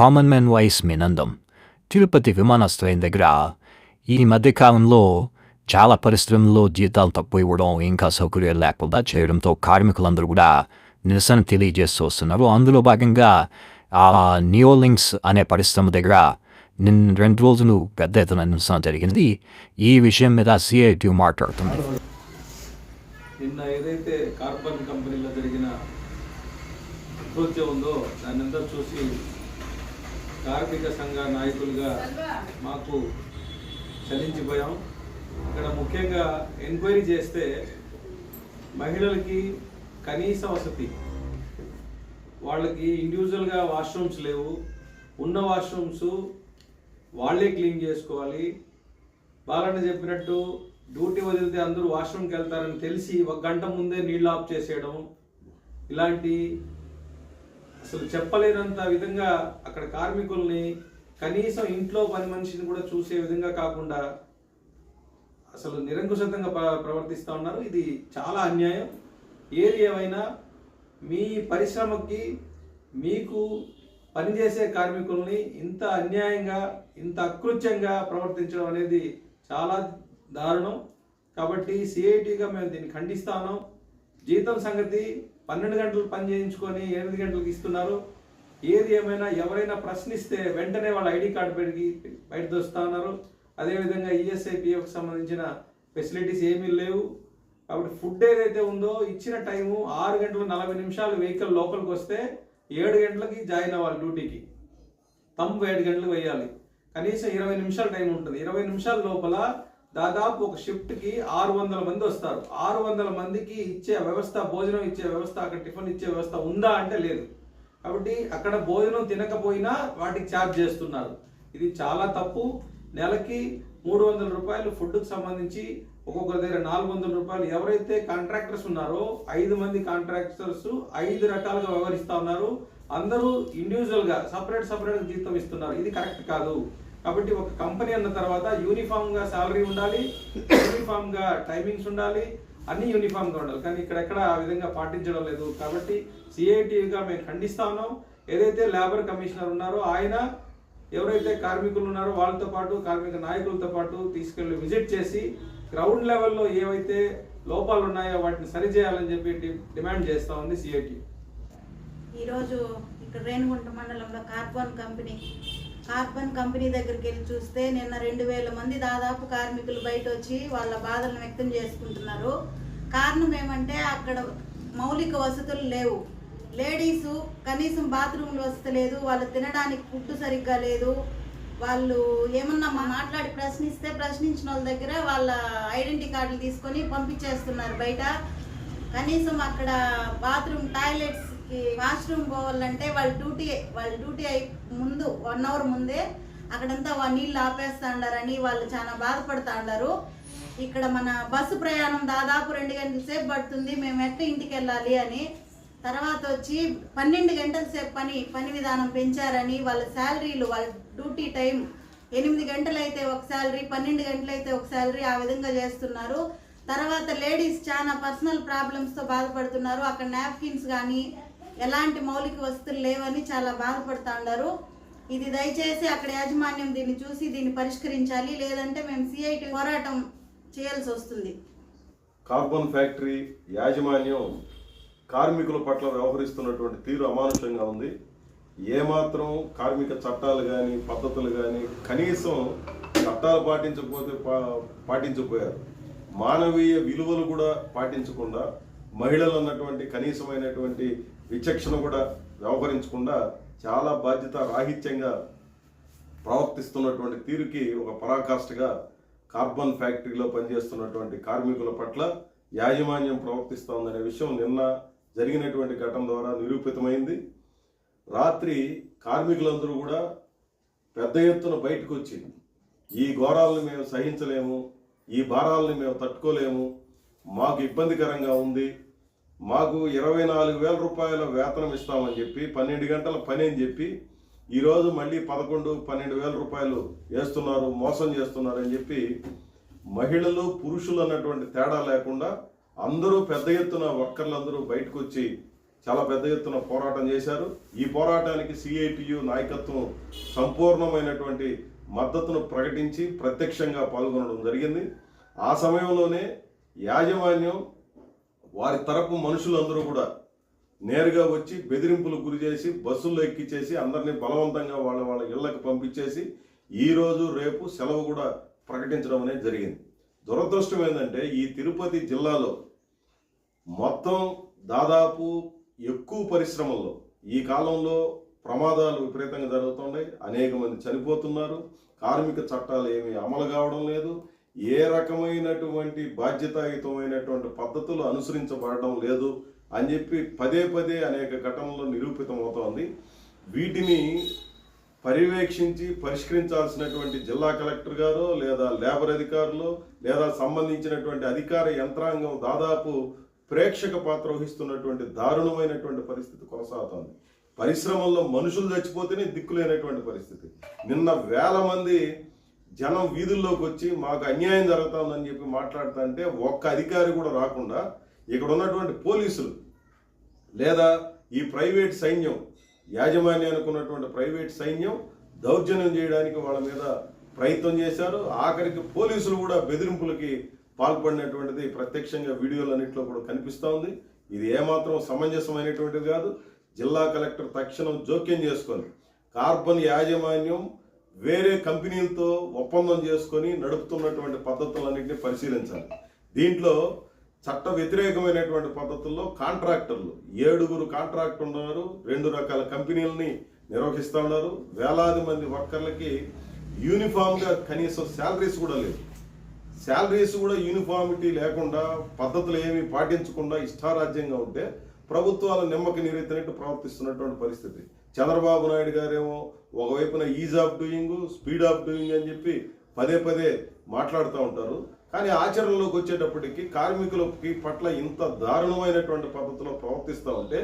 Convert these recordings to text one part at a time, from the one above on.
Common man voice మినందం తిరుపతి విమానాశ్రయం దగ్గర ఈ మధ్యకాలంలో చాలా పరిశ్రమల్లో జీతాలు తక్కువ ఇవ్వడం ఇంకా సౌకర్యాలు లేకుండా చేయడంతో కార్మికులందరూ కూడా నిరసన తెలియజేస్తూ వస్తున్నారు అందులో భాగంగా ఆ నియోలింక్స్ అనే పరిశ్రమ దగ్గర నిన్న రెండు రోజులు పెద్ద ఎత్తున నిరసన జరిగింది ఈ విషయం మీద సిఐటి మాట్లాడుతుంది నిన్న ఏదైతే కార్బన్ కంపెనీలో జరిగిన కృత్యం ఉందో దాన్ని అంతా చూసి కార్మిక సంఘ నాయకులుగా మాకు చలించిపోయాం. ఇక్కడ ముఖ్యంగా ఎంక్వైరీ చేస్తే మహిళలకి కనీస వసతి వాళ్ళకి ఇండివిజువల్గా వాష్రూమ్స్ లేవు. ఉన్న వాష్రూమ్స్ వాళ్ళే క్లీన్ చేసుకోవాలి. బాలన్న చెప్పినట్టు డ్యూటీ వదిలితే అందరూ వాష్రూమ్కి వెళ్తారని తెలిసి ఒక గంట ముందే నీళ్ళు ఆఫ్ చేసేయడం. ఇలాంటి అసలు చెప్పలేనంత విధంగా అక్కడ కార్మికుల్ని కనీసం ఇంట్లో పని మనిషిని కూడా చూసే విధంగా కాకుండా అసలు నిరంకుశంగా ప్రవర్తిస్తూ ఉన్నారు. ఇది చాలా అన్యాయం. ఏది ఏమైనా మీ పరిశ్రమకి మీకు పనిచేసే కార్మికుల్ని ఇంత అన్యాయంగా ఇంత అకృత్యంగా ప్రవర్తించడం అనేది చాలా దారుణం. కాబట్టి సిఐటిగా మేము దీన్ని ఖండిస్తాను జీతం సంగతి పన్నెండు గంటలు పని చేయించుకొని ఎనిమిది గంటలకు ఇస్తున్నారు. ఏది ఏమైనా ఎవరైనా ప్రశ్నిస్తే వెంటనే వాళ్ళ ఐడి కార్డు పెరిగి బయట దోస్తా ఉన్నారు. అదేవిధంగా ఈఎస్ఐ సంబంధించిన ఫెసిలిటీస్ ఏమీ లేవు. కాబట్టి ఫుడ్ ఏదైతే ఉందో ఇచ్చిన టైము ఆరు గంటల నలభై నిమిషాలు వెహికల్ లోపలికి వస్తే ఏడు గంటలకి జాయిన్ అవ్వాలి డ్యూటీకి. తంబు ఏడు గంటలకు వేయాలి కనీసం ఇరవై నిమిషాల టైం ఉంటుంది. ఇరవై నిమిషాల లోపల దాదాపు ఒక షిఫ్ట్కి ఆరు వందల మంది వస్తారు. ఆరు వందల మందికి ఇచ్చే వ్యవస్థ భోజనం ఇచ్చే వ్యవస్థ అక్కడ టిఫిన్ ఇచ్చే వ్యవస్థ ఉందా అంటే లేదు. కాబట్టి అక్కడ భోజనం తినకపోయినా వాటికి ఛార్జ్ చేస్తున్నారు. ఇది చాలా తప్పు. నెలకి మూడు వందల రూపాయలు ఫుడ్కి సంబంధించి ఒక్కొక్కరి దగ్గర నాలుగు వందల రూపాయలు. ఎవరైతే కాంట్రాక్టర్స్ ఉన్నారో ఐదు మంది కాంట్రాక్టర్స్ ఐదు రకాలుగా వ్యవహరిస్తూ ఉన్నారు. అందరూ ఇండివిజువల్గా సపరేట్ సపరేట్ జీతం ఇస్తున్నారు. ఇది కరెక్ట్ కాదు. కాబట్టి ఒక కంపెనీ అన్న తర్వాత యూనిఫామ్గా శాలరీ ఉండాలి యూనిఫామ్గా టైమింగ్స్ ఉండాలి అన్ని యూనిఫామ్గా ఉండాలి. కానీ ఇక్కడ ఎక్కడ ఆ విధంగా పాటించడం లేదు. కాబట్టి సిఐటిగా మేము ఖండిస్తా ఉన్నాం. ఏదైతే లేబర్ కమిషనర్ ఉన్నారో ఆయన ఎవరైతే కార్మికులు ఉన్నారో వాళ్ళతో పాటు కార్మిక నాయకులతో పాటు తీసుకెళ్ళి విజిట్ చేసి గ్రౌండ్ లెవెల్లో ఏవైతే లోపాలు ఉన్నాయో వాటిని సరిచేయాలని చెప్పి డిమాండ్ చేస్తా ఉంది సిఐటి ఈరోజు ఇక్కడ రేణుగుంట మండలంలో కార్బన్ కంపెనీ కార్బన్ కంపెనీ దగ్గరికి వెళ్ళి చూస్తే నిన్న రెండు వేల మంది దాదాపు కార్మికులు బయట వచ్చి వాళ్ళ బాధలను వ్యక్తం చేసుకుంటున్నారు. కారణం ఏమంటే అక్కడ మౌలిక వసతులు లేవు. లేడీసు కనీసం బాత్రూమ్లు వసతి లేదు వాళ్ళు తినడానికి ఫుడ్ సరిగ్గా లేదు. వాళ్ళు ఏమన్నా మా మాట్లాడి ప్రశ్నిస్తే ప్రశ్నించిన వాళ్ళ దగ్గర వాళ్ళ ఐడెంటిటీ కార్డులు తీసుకొని పంపించేస్తున్నారు బయట. కనీసం అక్కడ బాత్రూమ్ టాయిలెట్స్ వాష్రూమ్ పోవాలంటే వాళ్ళ డ్యూటీ వాళ్ళ డ్యూటీ అయి ముందు వన్ అవర్ ముందే అక్కడంతా నీళ్ళు ఆపేస్తా ఉండారని వాళ్ళు చాలా బాధపడుతూ ఉండారు ఇక్కడ మన బస్సు ప్రయాణం దాదాపు రెండు గంటల సేపు పడుతుంది. మేము ఎట్లా ఇంటికి వెళ్ళాలి అని. తర్వాత వచ్చి పన్నెండు గంటల సేపు పని పని విధానం పెంచారని వాళ్ళ శాలరీలు వాళ్ళ డ్యూటీ టైం ఎనిమిది గంటలు అయితే ఒక శాలరీ పన్నెండు గంటలు అయితే ఒక శాలరీ ఆ విధంగా చేస్తున్నారు. తర్వాత లేడీస్ చాలా పర్సనల్ ప్రాబ్లమ్స్తో బాధపడుతున్నారు. అక్కడ నాప్కిన్స్ కానీ ఎలాంటి మౌలిక వస్తువులు లేవని చాలా బాధపడుతూ ఉన్నారు ఇది దయచేసి అక్కడ యాజమాన్యం దీన్ని చూసి దీన్ని పరిష్కరించాలి. లేదంటే మేము సిఐటి పోరాటం చేయాల్సి వస్తుంది. కార్బన్ ఫ్యాక్టరీ యాజమాన్యం కార్మికుల పట్ల వ్యవహరిస్తున్నటువంటి తీరు అమానుషంగా ఉంది. ఏమాత్రం కార్మిక చట్టాలు కానీ పద్ధతులు కానీ కనీసం చట్టాలు పాటించకపోతే పా- పాటించకపోయారు. మానవీయ విలువలు కూడా పాటించకుండా మహిళలు అన్నటువంటి కనీసమైనటువంటి విచక్షణ కూడా వ్యవహరించకుండా చాలా బాధ్యత రాహిత్యంగా ప్రవర్తిస్తున్నటువంటి తీరుకి ఒక పరాకాష్ఠగా కార్బన్ ఫ్యాక్టరీలో పనిచేస్తున్నటువంటి కార్మికుల పట్ల యాజమాన్యం ప్రవర్తిస్తోందనే విషయం నిన్న జరిగినటువంటి ఘటన ద్వారా నిరూపితమైంది. రాత్రి కార్మికులందరూ కూడా పెద్ద ఎత్తున బయటకు వచ్చి ఈ ఘోరాలను మేము సహించలేము ఈ భారాలని మేము తట్టుకోలేము మాకు ఇబ్బందికరంగా ఉంది మాకు ఇరవై నాలుగు వేల రూపాయల వేతనం ఇస్తామని చెప్పి పన్నెండు గంటల పని అని చెప్పి ఈరోజు మళ్ళీ పదకొండు పన్నెండు వేల రూపాయలు వేస్తున్నారు మోసం చేస్తున్నారని చెప్పి మహిళలు పురుషులు అన్నటువంటి తేడా లేకుండా అందరూ పెద్ద ఎత్తున వర్కర్లందరూ బయటకు వచ్చి చాలా పెద్ద ఎత్తున పోరాటం చేశారు. ఈ పోరాటానికి సిఐటియు నాయకత్వం సంపూర్ణమైనటువంటి మద్దతును ప్రకటించి ప్రత్యక్షంగా పాల్గొనడం జరిగింది. ఆ సమయంలోనే యాజమాన్యం వారి తరపు మనుషులందరూ కూడా నేరుగా వచ్చి బెదిరింపులు గురి చేసి బస్సుల్లో ఎక్కించేసి అందరినీ బలవంతంగా వాళ్ళ వాళ్ళ ఇళ్ళకు పంపించేసి ఈ రోజు రేపు సెలవు కూడా ప్రకటించడం అనేది జరిగింది. దురదృష్టం ఏంటంటే ఈ తిరుపతి జిల్లాలో మొత్తం దాదాపు ఎక్కువ పరిశ్రమల్లో ఈ కాలంలో ప్రమాదాలు విపరీతంగా జరుగుతున్నాయి. అనేక మంది చనిపోతున్నారు. కార్మిక చట్టాలు ఏమీ అమలు కావడం లేదు. ఏ రకమైనటువంటి బాధ్యతాయుతమైనటువంటి పద్ధతులు అనుసరించబడడం లేదు అని చెప్పి పదే పదే అనేక ఘటనలు నిరూపితమవుతోంది. వీటిని పర్యవేక్షించి పరిష్కరించాల్సినటువంటి జిల్లా కలెక్టర్ గారు లేదా లేబర్ అధికారులు లేదా సంబంధించినటువంటి అధికార యంత్రాంగం దాదాపు ప్రేక్షక పాత్ర వహిస్తున్నటువంటి దారుణమైనటువంటి పరిస్థితి కొనసాగుతోంది. పరిశ్రమల్లో మనుషులు చచ్చిపోతేనే దిక్కులేనటువంటి పరిస్థితి. నిన్న వేల మంది జనం వీధుల్లోకి వచ్చి మాకు అన్యాయం జరుగుతుందని చెప్పి మాట్లాడుతుంటే ఒక్క అధికారి కూడా రాకుండా ఇక్కడ ఉన్నటువంటి పోలీసులు లేదా ఈ ప్రైవేట్ సైన్యం యాజమాన్యానికి ఉన్నటువంటి ప్రైవేట్ సైన్యం దౌర్జన్యం చేయడానికి వాళ్ళ మీద ప్రయత్నం చేశారు. ఆఖరికి పోలీసులు కూడా బెదిరింపులకి పాల్పడినటువంటిది ప్రత్యక్షంగా వీడియోలన్నింటిలో కూడా కనిపిస్తూ ఉంది. ఇది ఏమాత్రం సమంజసమైనటువంటిది కాదు. జిల్లా కలెక్టర్ తక్షణం జోక్యం చేసుకొని కార్బన్ యాజమాన్యం వేరే కంపెనీలతో ఒప్పందం చేసుకొని నడుపుతున్నటువంటి పద్ధతులన్నింటినీ పరిశీలించాలి. దీంట్లో చట్ట వ్యతిరేకమైనటువంటి పద్ధతుల్లో కాంట్రాక్టర్లు ఏడుగురు కాంట్రాక్ట్ ఉన్నారు రెండు రకాల కంపెనీలని నిర్వహిస్తూ ఉన్నారు. వేలాది మంది వర్కర్లకి యూనిఫామ్గా కనీసం శాలరీస్ కూడా లేవు. శాలరీస్ కూడా యూనిఫామిటీ లేకుండా పద్ధతులు ఏమీ పాటించకుండా ఇష్టారాజ్యంగా ఉంటే ప్రభుత్వాల నిమ్మకి నీరెత్తినట్టు ప్రవర్తిస్తున్నటువంటి పరిస్థితి. చంద్రబాబు నాయుడు గారేమో ఒకవైపున ease of doing speed of doing అని చెప్పి పదే పదే మాట్లాడుతూ ఉంటారు. కానీ ఆచరణలోకి వచ్చేటప్పటికి కార్మికులకి పట్ల ఇంత దారుణమైనటువంటి పద్ధతిలో ప్రవర్తిస్తూ ఉంటే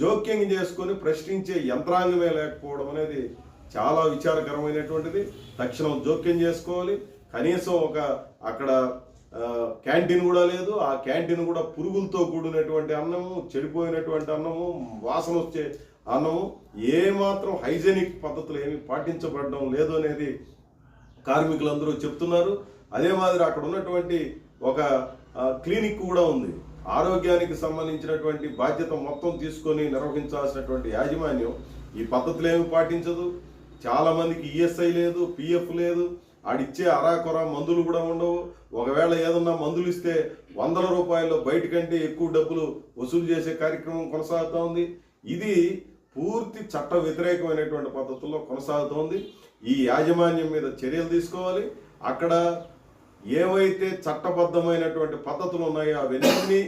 జోక్యం చేసుకొని ప్రశ్నించే యంత్రాంగమే లేకపోవడం అనేది చాలా విచారకరమైనటువంటిది. తక్షణం జోక్యం చేసుకోవాలి. కనీసం ఒక అక్కడ క్యాంటీన్ కూడా లేదు. ఆ క్యాంటీన్ కూడా పురుగులతో కూడినటువంటి అన్నము చెడిపోయినటువంటి అన్నము వాసన వచ్చే అను ఏ మాత్రం హైజెనిక్ పద్ధతులు ఏమి పాటించబడడం లేదు అనేది కార్మికులందరూ చెప్తున్నారు. అదే మాదిరి అక్కడ ఉన్నటువంటి ఒక క్లినిక్ కూడా ఉంది. ఆరోగ్యానికి సంబంధించినటువంటి బాధ్యత మొత్తం తీసుకొని నిర్వహించాల్సినటువంటి యాజమాన్యం ఈ పద్ధతులు ఏమి పాటించదు. చాలామందికి ఈఎస్ఐ లేదు పిఎఫ్ లేదు. ఆడిచ్చే అరాకొర మందులు కూడా ఉండవు. ఒకవేళ ఏదన్నా మందులు ఇస్తే వందల రూపాయలు బయటకంటే ఎక్కువ డబ్బులు వసూలు చేసే కార్యక్రమం కొనసాగుతూ ఉంది. ఇది పూర్తి చట్ట వ్యతిరేకమైనటువంటి పద్ధతుల్లో కొనసాగుతోంది. ఈ యాజమాన్యం మీద చర్యలు తీసుకోవాలి. అక్కడ ఏవైతే చట్టబద్ధమైనటువంటి పద్ధతులు ఉన్నాయో అవన్నీ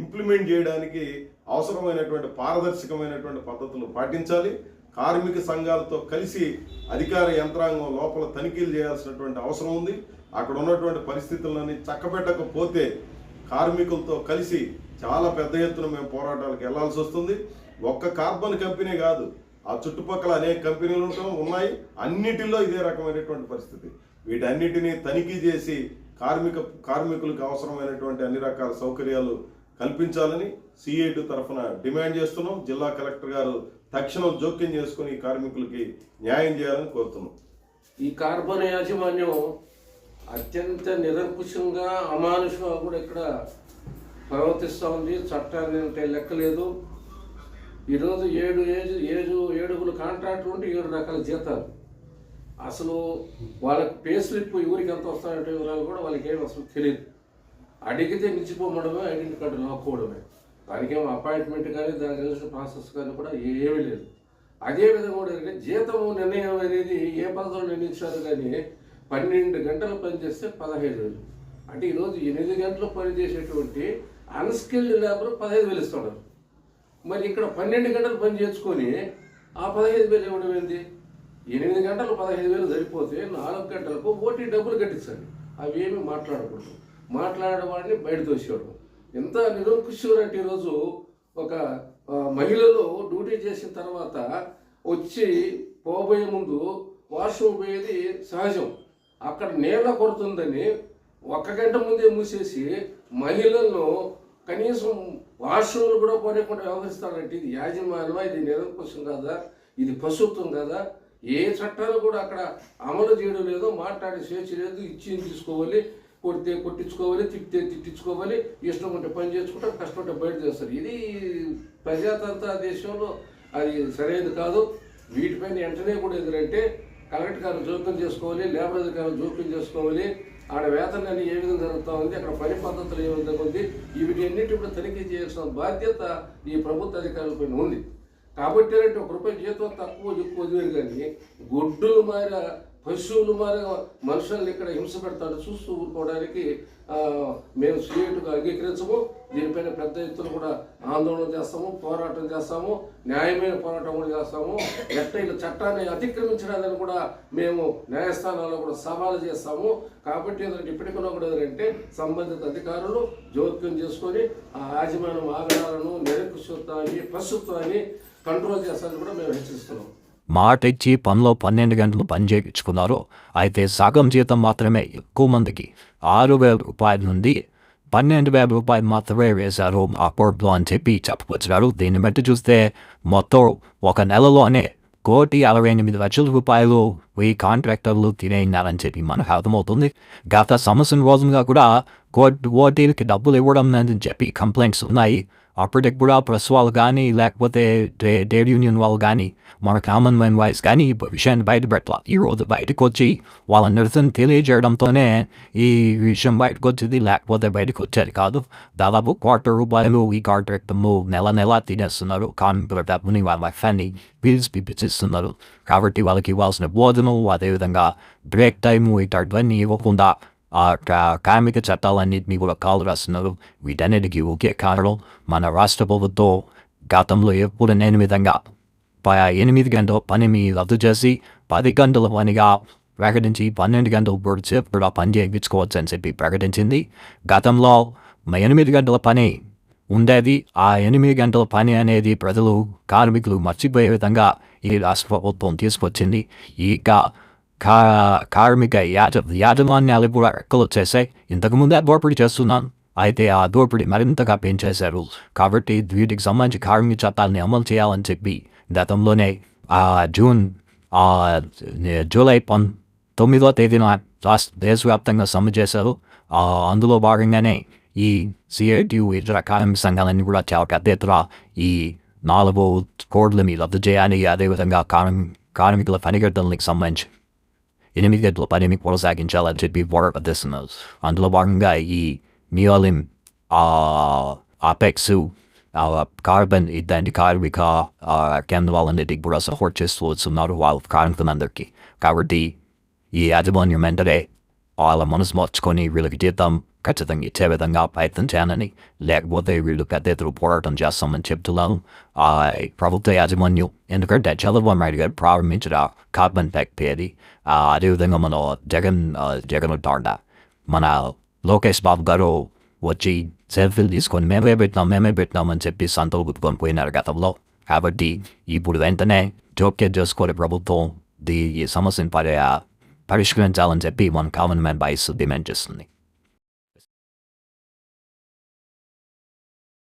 ఇంప్లిమెంట్ చేయడానికి అవసరమైనటువంటి పారదర్శకమైనటువంటి పద్ధతులు పాటించాలి. కార్మిక సంఘాలతో కలిసి అధికార యంత్రాంగం లోపల తనిఖీలు చేయాల్సినటువంటి అవసరం ఉంది. అక్కడ ఉన్నటువంటి పరిస్థితులని చక్కబెట్టకపోతే కార్మికులతో కలిసి చాలా పెద్ద ఎత్తున మేము పోరాటాలకు వెళ్ళాల్సి వస్తుంది. ఒక్క కార్బన్ కంపెనీ కాదు ఆ చుట్టుపక్కల అనేక కంపెనీలు ఉంటాం ఉన్నాయి. అన్నిటిలో ఇదే రకమైనటువంటి పరిస్థితి. వీటన్నిటినీ తనిఖీ చేసి కార్మిక కార్మికులకు అవసరమైనటువంటి అన్ని రకాల సౌకర్యాలు కల్పించాలని సిఐటి తరఫున డిమాండ్ చేస్తున్నాం. జిల్లా కలెక్టర్ గారు తక్షణం జోక్యం చేసుకుని కార్మికులకి న్యాయం చేయాలని కోరుతున్నాం. ఈ కార్బన్ యాజమాన్యం అత్యంత నిరంకుశంగా అమానుషంగా కూడా ఇక్కడ ప్రవర్తిస్తూ ఉంది. చట్టాన్ని అంటే లెక్కలేదు. ఈరోజు ఏడు ఏజు ఏడు ఏడుగురు కాంట్రాక్టర్ ఉంటే ఏడు రకాల జీతాలు. అసలు వాళ్ళకి పే స్లిప్ ఎవరికి ఎంత వస్తాయంటే వివరాలు కూడా వాళ్ళకి ఏమి అసలు తెలియదు అడిగితే నిలిచిపోమడమే ఐడెంటి కార్డు లాక్కోవడమే. దానికేమో అపాయింట్మెంట్ కానీ దానికి తెలిసిన ప్రాసెస్ కానీ కూడా ఏమీ లేదు. అదేవిధంగా కూడా ఏంటంటే జీతం నిర్ణయం అనేది ఏ పద్ధతిలో నిర్ణయించారు కానీ పన్నెండు గంటలు పనిచేస్తే పదహైదు వేలు. అంటే ఈరోజు ఎనిమిది గంటలు పనిచేసేటువంటి అన్స్కిల్డ్ లేబర్ పదహైదు వేలు ఇస్తున్నారు. మరి ఇక్కడ పన్నెండు గంటలు పని చేసుకొని ఆ పదహైదు వేలు ఇవ్వడం ఏంది ఎనిమిది గంటలు పదహైదు వేలు సరిపోతే నాలుగు గంటలకు ఓటీ డబ్బులు కట్టించండి. అవేమి మాట్లాడకూడదు. మాట్లాడేవాడిని బయట తోసేయడం. ఎంత నిరంకుశులు అంటే ఈరోజు ఒక మహిళలు డ్యూటీ చేసిన తర్వాత వచ్చి పోబోయే ముందు వాష్రూమ్ పోయేది సహజం. అక్కడ నీళ్ళ కొడుతుందని ఒక్క గంట ముందే మూసేసి మహిళలను కనీసం వాష్రూమ్లు కూడా పోనీయకుండా వ్యవహరిస్తారంటే ఇది యాజమాన్యమా? ఇది నిరంకుశం కదా? ఇది పశుత్వం కదా? ఏ చట్టాలు కూడా అక్కడ అమలు చేయడం లేదు మాట్లాడే స్వేచ్ఛ లేదు ఇచ్చి తీసుకోవాలి కొడితే కొట్టించుకోవాలి తిట్టితే తిట్టించుకోవాలి ఇష్టం ఉంటే పని చేసుకుంటారు కష్టం ఉంటే బయట చేస్తారు. ఇది ప్రజాతంత్ర దేశంలో అది సరైనది కాదు. వీటిపైన వెంటనే కూడా ఎదురంటే కలెక్టర్ గారు జోక్యం చేసుకోవాలి లేబర్ అధికారులు జోక్యం చేసుకోవాలి. ఆడ వేతనాన్ని ఏ విధంగా జరుగుతూ ఉంది అక్కడ పని పద్ధతులు ఏ విధంగా ఉంది వీటన్నిటి కూడా తనిఖీ చేయాల్సిన బాధ్యత ఈ ప్రభుత్వ అధికారులపైన ఉంది. కాబట్టి అంటే ఒక రూపాయి జీతం తక్కువ ఎక్కువ వదిలేదు కానీ గొడ్డులు మారిన పశువులు మరి మనుషుల్ని ఇక్కడ హింస పెడతాడు చూస్తూ ఊరుకోవడానికి మేము సీఎటుగా అంగీకరించము. దీనిపైన పెద్ద ఎత్తున కూడా ఆందోళన చేస్తాము పోరాటం చేస్తాము న్యాయమైన పోరాటం కూడా చేస్తాము. ఎట్టయిన చట్టాన్ని అతిక్రమించడానికి కూడా మేము న్యాయస్థానాల్లో కూడా సవాలు చేస్తాము. కాబట్టి ఏదంటే ఇప్పటికన్నా కూడా ఏదంటే సంబంధిత అధికారులు జోక్యం చేసుకొని ఆ యాజమాన్యం ఆగడాలను నిరంకుశత్వాన్ని పశుత్వాన్ని కంట్రోల్ చేస్తారని కూడా మేము హెచ్చరిస్తున్నాం. మాట ఇచ్చి పనిలో పన్నెండు గంటలు పని చేయించుకున్నారు అయితే సగం జీతం మాత్రమే ఎక్కువ మందికి. ఆరు వేల రూపాయల నుండి పన్నెండు వేల రూపాయలు మాత్రమే వేశారు ఆ పొరలో అని చెప్పి చెప్పవచ్చారు దీన్ని బట్టి చూస్తే మొత్తం ఒక నెలలోనే కోటి అరవై ఎనిమిది లక్షల రూపాయలు ఈ కాంట్రాక్టర్లు తినేయినారని చెప్పి మనకు అర్థమవుతుంది. గత సంవత్సరం రోజులుగా కూడా కోర్టు ఓటీలకి డబ్బులు ఇవ్వడం అని చెప్పి కంప్లైంట్స్ ఉన్నాయి. అప్పటికి కూడా ప్రెస్ వాళ్ళు కానీ లేకపోతే డే డేర్ యూనియన్ వాళ్ళు కానీ మన కామన్ మ్యాన్ వాయిస్ కానీ విషయాన్ని బయటపెట్టాలి ఈరోజు బయటకు వచ్చి వాళ్ళ నిరసన తెలియజేయడంతోనే ఈ విషయం బయటకు వచ్చింది లేకపోతే బయటకు వచ్చేది కాదు. దాదాపు కోట్ల రూపాయలు ఈ కాంట్రాక్టర్లు నెల నెల తినేస్తున్నారు. కార్మికుల డబ్బుని వాళ్ళ ఫ్యాన్ని బిల్స్ పిప్పిస్తున్నారు కాబట్టి వాళ్ళకి ఇవ్వాల్సిన బోధనలు అదేవిధంగా బ్రేక్ టైం ఇట్లాంటివన్నీ ఇవ్వకుండా ఆ కా- కార్మిక చట్టాలన్నింటినీ కూడా కాలు రాస్తున్నారు. వీటన్నిటికీ ఒకే కారణం మన రాష్ట్ర ప్రభుత్వం గతంలో ఎప్పుడు లేని విధంగా ఎనిమిది గంటల పని మీ రద్దు చేసి పది గంటల పనిగా ప్రకటించి పన్నెండు గంటలు పూర్తి చేపడా పని చేయించుకోవచ్చు అని చెప్పి ప్రకటించింది. గతంలో మ- ఎనిమిది గంటల పని ఉండేది. ఆ ఎనిమిది గంటల పని అనేది ప్రజలు కార్మికులు మర్చిపోయే విధంగా ఈ రాష్ట్ర ప్రభుత్వం తీసుకొచ్చింది. ఇక కా కా కార్మిక యాజ యాజమాన్యాలు కూడా రెక్కలు వచ్చేసాయి ఇంతకుముందే దోపిడీ చేస్తున్నాను అయితే ఆ దోపిడీ మరింతగా పెంచేశారు కాబట్టి వీటికి సంబంధించి కార్మిక చట్టాలని అమలు చేయాలని చెప్పి గతంలోనే ఆ జూన్ ఆ జూలై పన్ తొమ్మిదో తేదీన రాష్ట్ర దేశవ్యాప్తంగా సమ్మె చేశారు ఆ, అందులో భాగంగానే ఈ సిఐటియు ఇతర కార్మిక సంఘాలన్నీ కూడా చాలా పెద్ద ఎత్తున ఈ నాలుగు కోడ్ల మీద రద్దు చేయాలి అదేవిధంగా కార్మి కార్మికుల పనిగట్టులకు సంబంధించి ఎనిమిది గంటల పనిని కొనసాగించాలని చెప్పి పోరాడుతున్నారు అందులో భాగంగా ఈ నియోలిం అపెక్స్ కార్బన్ ఇలాంటి కార్మిక ఆ, కేంద్రాలన్నిటికి కూడా సపోర్ట్ చేస్తూ వస్తున్నారు వాళ్ళ కార్మికులందరికీ కాబట్టి ఈ యాజమాన్యం వెంటనే వాళ్ళ మనసు మార్చుకొని వీళ్ళకి జీతం ఖచ్చితంగా ఇచ్చే విధంగా ప్రయత్నం చేయాలని లేకపోతే వీళ్ళు పెద్ద ఎత్తున పోరాటం చేస్తామని చెప్తున్నాను ఆ ప్రభుత్వ యాజమాన్యం ఎందుకంటే చంద్రబాబు నాయుడు గారు ప్రారంభించిన కార్బన్ ఫ్యాక్టరీ అది ఆ, అదేవిధంగా మన జగన్ ఆ, జగన్ ఉంటాడ మన లోకేష్ బాబు గారు వచ్చి సెల్ఫీలు తీసుకొని మేమే పెట్టినాం మేమే పెట్టినామని చెప్పి సంతలు గుర్తుకొని పోయినారు గతంలో కాబట్టి ఇప్పుడు వెంటనే జోక్యం చేసుకొని ప్రభుత్వం దీ ఈ సమస్యను పరి పరిష్కరించాలని చెప్పి మన కామన్ మ్యాన్ బాయ్స్ డిమాండ్ చేస్తుంది